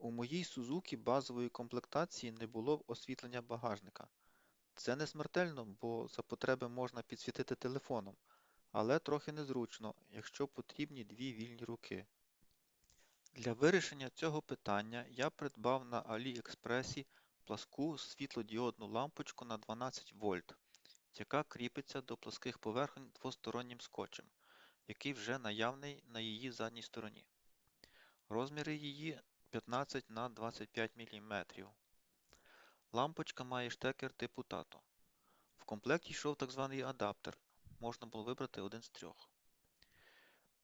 У моїй Сузукі базової комплектації не було освітлення багажника. Це не смертельно, бо за потреби можна підсвітити телефоном, але трохи незручно, якщо потрібні дві вільні руки. Для вирішення цього питання я придбав на AliExpress пласку світлодіодну лампочку на 12 вольт, яка кріпиться до плоских поверхонь двостороннім скотчем, який вже наявний на її задній стороні. Розміри її 15 на 25 мм. Лампочка має штекер типу тато. В комплекті йшов так званий адаптер, можна було вибрати один з трьох.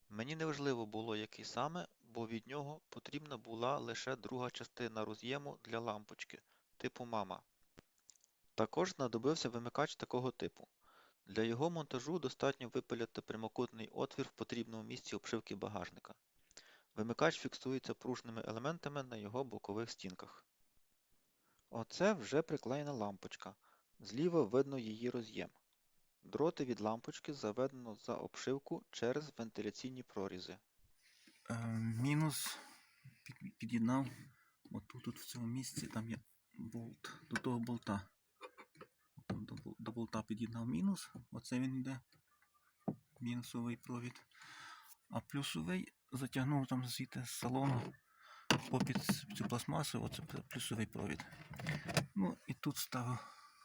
Мені не важливо було, який саме, бо від нього потрібна була лише друга частина роз'єму для лампочки, типу мама. Також знадобився вимикач такого типу. Для його монтажу достатньо випиляти прямокутний отвір в потрібному місці обшивки багажника. Вимикач фіксується пружними елементами на його бокових стінках. Оце вже приклеєна лампочка. Зліва видно її роз'єм. Дроти від лампочки заведено за обшивку через вентиляційні прорізи. Е, мінус під'єднав отут тут в цьому місці, там є болт до того болта. До, до болта під'єднав мінус, оце він йде, мінусовий провід. А плюсовий затягнув там звідти з салону попід цю пластмасу, оце плюсовий провід. Ну і тут ставив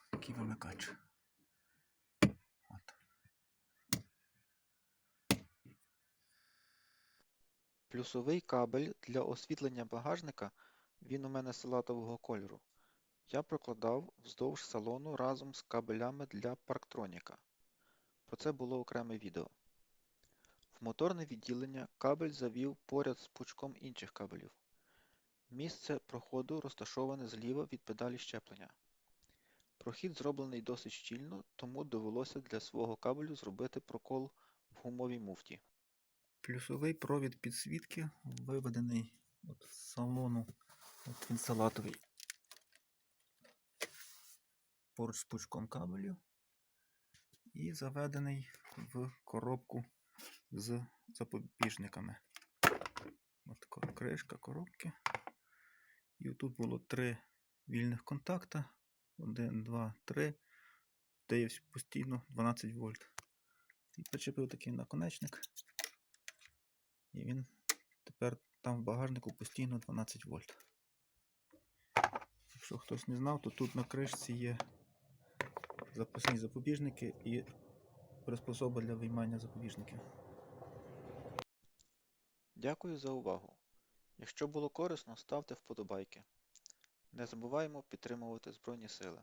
такий вимикач. Плюсовий кабель для освітлення багажника, він у мене салатового кольору, я прокладав вздовж салону разом з кабелями для парктроніка. Про це було окреме відео. Моторне відділення кабель завів поряд з пучком інших кабелів. Місце проходу розташоване зліва від педалі щеплення. Прохід зроблений досить щільно, тому довелося для свого кабелю зробити прокол в гумовій муфті. Плюсовий провід підсвітки виведений от з салону, от він салатовий. Поруч з пучком кабелю і заведений в коробку з запобіжниками. От така кришка коробки. І тут було три вільних контакта. Один, два, три. Де є постійно 12 вольт. І причепив такий наконечник. І він тепер там в багажнику постійно 12 вольт. Якщо хтось не знав, то тут на кришці є запасні запобіжники і приспособа для виймання запобіжників. Дякую за увагу. Якщо було корисно, ставте вподобайки. Не забуваємо підтримувати Збройні Сили.